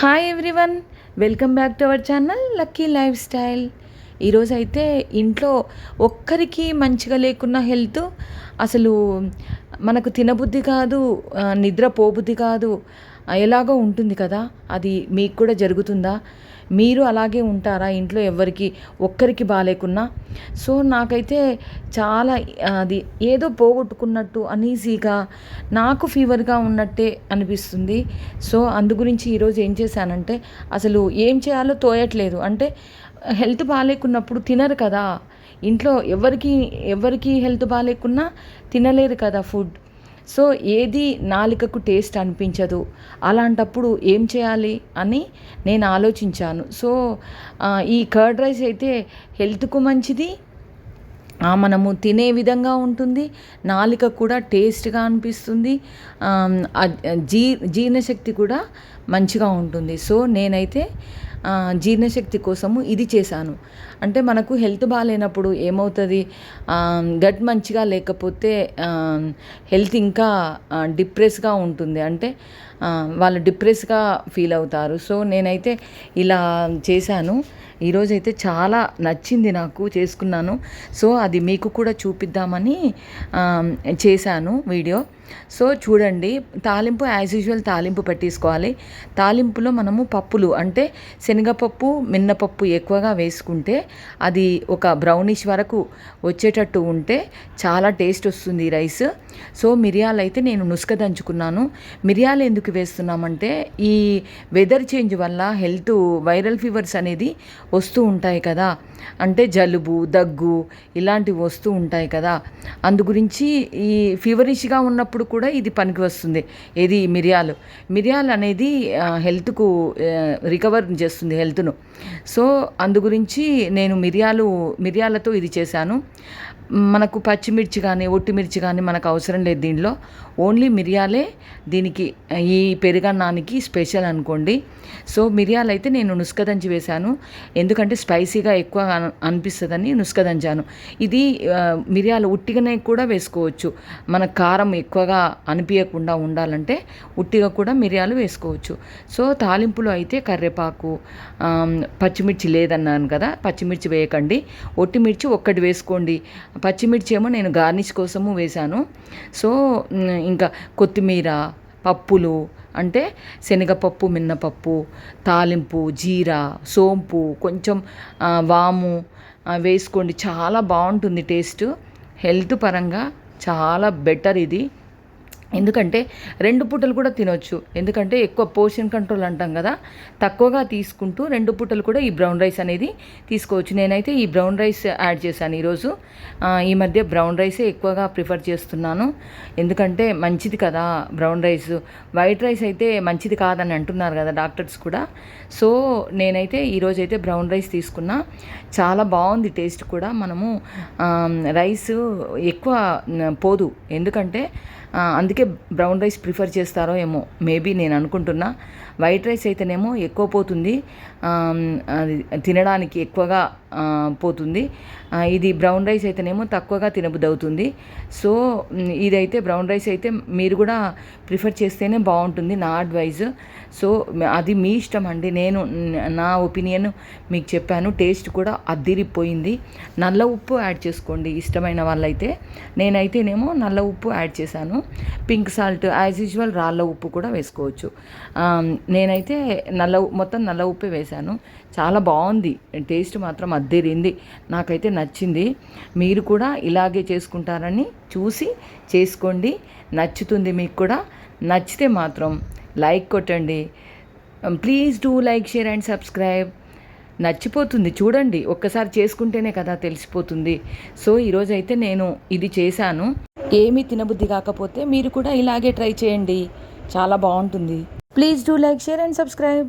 Hi everyone welcome back to our channel lucky life style ఈరోజు అయితే ఇంట్లో ఒక్కరికి మంచిగా లేకున్న హెల్త్ అసలు మనకు తినబుద్ధి కాదు నిద్ర పోబుద్ధి కాదు ఎలాగో ఉంటుంది కదా అది మీకు కూడా జరుగుతుందా? మీరు అలాగే ఉంటారా? ఇంట్లో ఎవరికి ఒక్కరికి బాగాలేకున్నా సో నాకైతే చాలా అది ఏదో పోగొట్టుకున్నట్టు అనీజీగా నాకు ఫీవర్గా ఉన్నట్టే అనిపిస్తుంది. సో అందు గురించి ఈరోజు ఏం చేశానంటే అసలు ఏం చేయాలో తోయట్లేదు. అంటే హెల్త్ బాగాలేకున్నప్పుడు తినరు కదా. ఇంట్లో ఎవరికి ఎవరికి హెల్త్ బాగాలేకున్నా తినలేరు కదా ఫుడ్. సో ఏది నాలుకకు టేస్ట్ అనిపించదు. అలాంటప్పుడు ఏం చేయాలి అని నేను ఆలోచించాను. సో ఈ కర్డ్ రైస్ అయితే హెల్త్కు మంచిది. మనము తినే విధంగా ఉంటుంది. నాలుక కూడా టేస్ట్గా అనిపిస్తుంది. జీ జీర్ణశక్తి కూడా మంచిగా ఉంటుంది. సో నేనైతే జీర్ణశక్తి కోసము ఇది చేశాను. అంటే మనకు హెల్త్ బాగాలేనప్పుడు ఏమవుతుంది? గట్ మంచిగా లేకపోతే హెల్త్ ఇంకా డిప్రెస్గా ఉంటుంది. అంటే వాళ్ళు డిప్రెస్గా ఫీల్ అవుతారు. సో నేనైతే ఇలా చేశాను. ఈరోజైతే చాలా నచ్చింది నాకు చేసుకున్నాను. సో అది మీకు కూడా చూపిద్దామని చేశాను వీడియో. సో చూడండి. తాలింపు యాజ్ యూజువల్ తాలింపు పెట్టేసుకోవాలి. తాలింపులో మనము పప్పులు అంటే శనగపప్పు మిన్నపప్పు ఎక్కువగా వేసుకుంటే అది ఒక బ్రౌనిష్ వరకు వచ్చేటట్టు ఉంటే చాలా టేస్ట్ వస్తుంది ఈ రైస్ సో మిరియాలు అయితే నేను నుసుక దంచుకున్నాను. మిరియాలు ఎందుకు వేస్తున్నామంటే ఈ వెదర్ చేంజ్ వల్ల హెల్త్ వైరల్ ఫీవర్స్ అనేది వస్తూ ఉంటాయి కదా. అంటే జలుబు దగ్గు ఇలాంటివి వస్తూ ఉంటాయి కదా. అందు గురించి ఈ ఫీవరిష్గా ఉన్నప్పుడు కూడా ఇది పనికి వస్తుంది. ఏది? మిరియాలు. మిరియాలు అనేది హెల్త్కు రికవర్ చేస్తుంది హెల్త్ను సో అందు గురించి నేను మిరియాలు మిరియాలతో ఇది చేశాను. మనకు పచ్చిమిర్చి కానీ ఒట్టిమిర్చి కానీ మనకు అవసరం లేదు దీనిలో ఓన్లీ మిరియాలే దీనికి ఈ పెరుగన్నానికి స్పెషల్ అనుకోండి. సో మిరియాలు అయితే నేను నుస్కదంచి వేశాను. ఎందుకంటే స్పైసీగా ఎక్కువ అనిపిస్తుందని నుస్కదంచాను. ఇది మిరియాలు ఉట్టిగానే కూడా వేసుకోవచ్చు. మన కారం ఎక్కువగా అనిపించకుండా ఉండాలంటే ఉట్టిగా కూడా మిరియాలు వేసుకోవచ్చు. సో తాలింపులో అయితే కరివేపాకు పచ్చిమిర్చి లేదన్నాను కదా పచ్చిమిర్చి పచ్చిమిర్చి వేయకండి. ఒట్టి మిర్చి ఒక్కటి వేసుకోండి. పచ్చిమిర్చి ఏమో నేను గార్నిష్ కోసము వేశాను. సో ఇంకా కొత్తిమీర పప్పులు అంటే శనగపప్పు మిన్నపప్పు తాలింపు జీరా సోంపు కొంచెం వాము వేసుకోండి. చాలా బాగుంటుంది టేస్ట్. హెల్త్ పరంగా చాలా బెటర్ ఇది. ఎందుకంటే రెండు పూటలు కూడా తినొచ్చు. ఎందుకంటే ఎక్కువ పోర్షన్ కంట్రోల్ అంటాం కదా తక్కువగా తీసుకుంటూ రెండు పూటలు కూడా ఈ బ్రౌన్ రైస్ అనేది తీసుకోవచ్చు. నేనైతే ఈ బ్రౌన్ రైస్ యాడ్ చేశాను ఈరోజు. ఈ మధ్య బ్రౌన్ రైసే ఎక్కువగా ప్రిఫర్ చేస్తున్నాను. ఎందుకంటే మంచిది కదా బ్రౌన్ రైస్. వైట్ రైస్ అయితే మంచిది కాదని అంటున్నారు కదా డాక్టర్స్ కూడా. సో నేనైతే ఈరోజు అయితే బ్రౌన్ రైస్ తీసుకున్నా. చాలా బాగుంది టేస్ట్ కూడా. మనము రైస్ ఎక్కువ పోదు. ఎందుకంటే అందుకే బ్రౌన్ రైస్ ప్రిఫర్ చేస్తారో ఏమో మేబీ నేను అనుకుంటున్నా. వైట్ రైస్ అయితేనేమో ఎక్కువ పోతుంది. అది తినడానికి ఎక్కువగా పోతుంది. ఇది బ్రౌన్ రైస్ అయితేనేమో తక్కువగా తినబుద్ధి అవుతుంది సో ఇదైతే బ్రౌన్ రైస్ అయితే మీరు కూడా ప్రిఫర్ చేస్తేనే బాగుంటుంది నా అడ్వైజ్. సో అది మీ ఇష్టం అండి. నేను నా ఒపీనియన్ మీకు చెప్పాను. టేస్ట్ కూడా అద్దిరిపోయింది. నల్ల ఉప్పు యాడ్ చేసుకోండి ఇష్టమైన వాళ్ళైతే. నేనైతేనేమో నల్ల ఉప్పు యాడ్ చేశాను. పింక్ సాల్ట్ యాజ్ యూజువల్ రాళ్ళ ఉప్పు కూడా వేసుకోవచ్చు. నేనైతే నల్ల మొత్తం నల్ల ఉప్పే వేశాను. చాలా బాగుంది. టేస్ట్ మాత్రం అద్దెరింది. నాకైతే నచ్చింది. మీరు కూడా ఇలాగే చేసుకుంటారని చూసి చేసుకోండి. నచ్చుతుంది మీకు కూడా. నచ్చితే మాత్రం లైక్ కొట్టండి. Please do like share and subscribe. నచ్చిపోతుంది. చూడండి. ఒక్కసారి చేసుకుంటేనే కదా తెలిసిపోతుంది. సో ఈరోజైతే నేను ఇది చేశాను. ఏమీ తినబుద్ధి కాకపోతే మీరు కూడా ఇలాగే ట్రై చేయండి. చాలా బాగుంటుంది. Please do like share and subscribe.